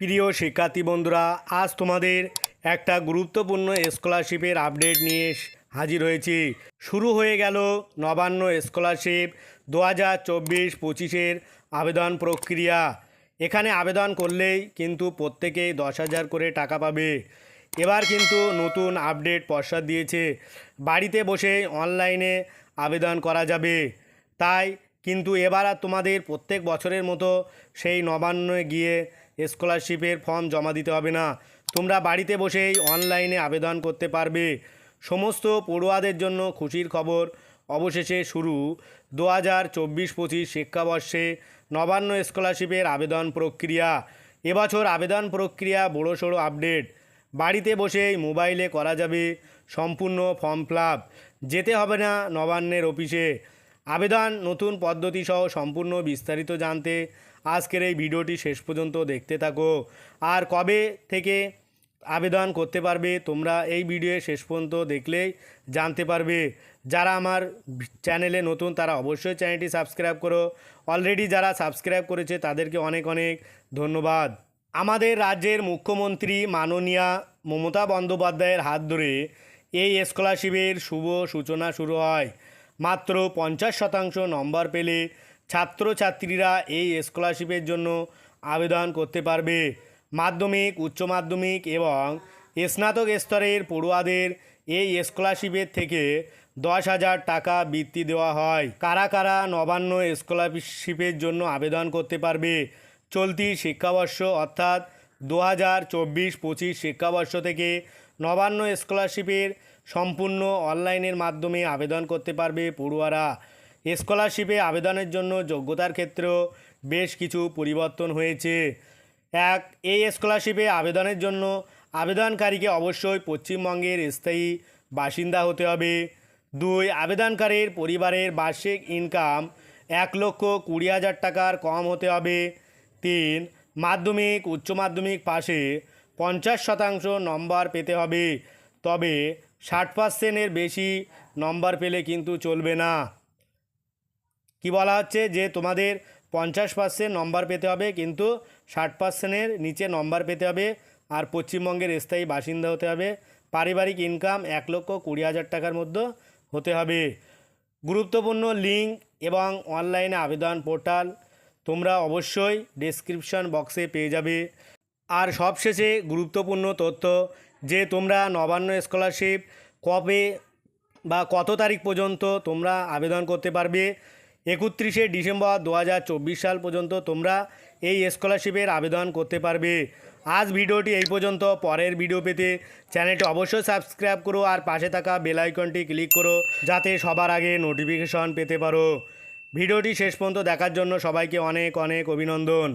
প্রিয় শিক্ষার্থী বন্ধুরা, আজ তোমাদের একটা গুরুত্বপূর্ণ স্কলারশিপের আপডেট নিয়ে হাজির হয়েছি। শুরু হয়ে গেল নবান্ন স্কলারশিপ দু হাজার চব্বিশ পঁচিশের আবেদন প্রক্রিয়া। এখানে আবেদন করলেই কিন্তু প্রত্যেকেই দশ হাজার করে টাকা পাবে। এবার কিন্তু নতুন আপডেট পশ্চাৎ দিয়েছে। বাড়িতে বসেই অনলাইনে আবেদন করা যাবে। তাই কিন্তু এবার আর তোমাদের প্রত্যেক বছরের মতো সেই নবান্নে গিয়ে স্কলারশিপের ফর্ম জমা দিতে হবে না। তোমরা বাড়িতে বসেই অনলাইনে আবেদন করতে পারবে। সমস্ত পড়ুয়াদের জন্য খুশির খবর। অবশেষে শুরু। দু হাজার চব্বিশ পঁচিশ শিক্ষাবর্ষে নবান্ন স্কলারশিপের আবেদন প্রক্রিয়া। এবছর আবেদন প্রক্রিয়া বড়সড় আপডেট। বাড়িতে বসেই মোবাইলে করা যাবে। সম্পূর্ণ ফর্ম ফিল যেতে হবে না নবান্নের অফিসে। আবেদন, নতুন পদ্ধতি সহ সম্পূর্ণ বিস্তারিত জানতে আজকের এই ভিডিওটি শেষ পর্যন্ত দেখতে থাকো। আর কবে থেকে আবেদন করতে পারবে তোমরা এই ভিডিও শেষ পর্যন্ত দেখলেই জানতে পারবে। যারা আমার চ্যানেলে নতুন তারা অবশ্যই চ্যানেলটি সাবস্ক্রাইব করো। অলরেডি যারা সাবস্ক্রাইব করেছে তাদেরকে অনেক অনেক ধন্যবাদ। আমাদের রাজ্যের মুখ্যমন্ত্রী মাননীয়া মমতা বন্দ্যোপাধ্যায়ের হাত ধরে এই স্কলারশিপের শুভ সূচনা শুরু হয়। মাত্র পঞ্চাশ শতাংশ নম্বর পেলে ছাত্রছাত্রীরা এই স্কলারশিপের জন্য আবেদন করতে পারবে। মাধ্যমিক, উচ্চ মাধ্যমিক এবং স্নাতক স্তরের পড়ুয়াদের এই স্কলারশিপের থেকে দশ হাজার টাকা বৃত্তি দেওয়া হয়। কারা কারা নবান্ন স্কলারশিপের জন্য আবেদন করতে পারবে? চলতি শিক্ষাবর্ষ অর্থাৎ দু হাজার চব্বিশ পঁচিশ শিক্ষাবর্ষ থেকে নবান্ন স্কলারশিপের সম্পূর্ণ অনলাইনের মাধ্যমে আবেদন করতে পারবে পড়ুয়ারা। স্কলারশিপে আবেদনের জন্য যোগ্যতার ক্ষেত্রেও বেশ কিছু পরিবর্তন হয়েছে। এক, এই স্কলারশিপে আবেদনের জন্য আবেদনকারীকে অবশ্যই পশ্চিমবঙ্গের স্থায়ী বাসিন্দা হতে হবে। দুই, আবেদনকারীর পরিবারের বার্ষিক ইনকাম এক লক্ষ কুড়ি হাজার টাকার কম হতে হবে। তিন, মাধ্যমিক, উচ্চ মাধ্যমিক পাশে পঞ্চাশ শতাংশ নম্বর পেতে হবে। তবে ষাট পার্সেন্টের বেশি নম্বর পেলে কিন্তু চলবে না। কি বলা হচ্ছে? যে তোমাদের পঞ্চাশ পার্সেন্ট নম্বর পেতে হবে, কিন্তু ষাট পার্সেন্টের নিচে নম্বর পেতে হবে। আর পশ্চিমবঙ্গের স্থায়ী বাসিন্দা হতে হবে। পারিবারিক ইনকাম এক লক্ষ কুড়ি হাজার টাকার মধ্যে হতে হবে। গুরুত্বপূর্ণ লিঙ্ক এবং অনলাইনে আবেদন পোর্টাল তোমরা অবশ্যই ডেসক্রিপশন বক্সে পেয়ে যাবে। আর সবশেষে গুরুত্বপূর্ণ তথ্য যে তোমরা নবান্ন স্কলারশিপ কবে বা কত তারিখ পর্যন্ত তোমরা আবেদন করতে পারবে, একত্রিশে ডিসেম্বর দু হাজার চব্বিশ সাল পর্যন্ত তোমরা এই স্কলারশিপের আবেদন করতে পারবে। আজ ভিডিওটি এই পর্যন্ত। পরের ভিডিও পেতে চ্যানেলটি অবশ্যই সাবস্ক্রাইব করো আর পাশে থাকা বেল আইকনটি ক্লিক করো যাতে সবার আগে নোটিফিকেশন পেতে পারো। ভিডিওটি শেষ পর্যন্ত দেখার জন্য সবাইকে অনেক অনেক অভিনন্দন।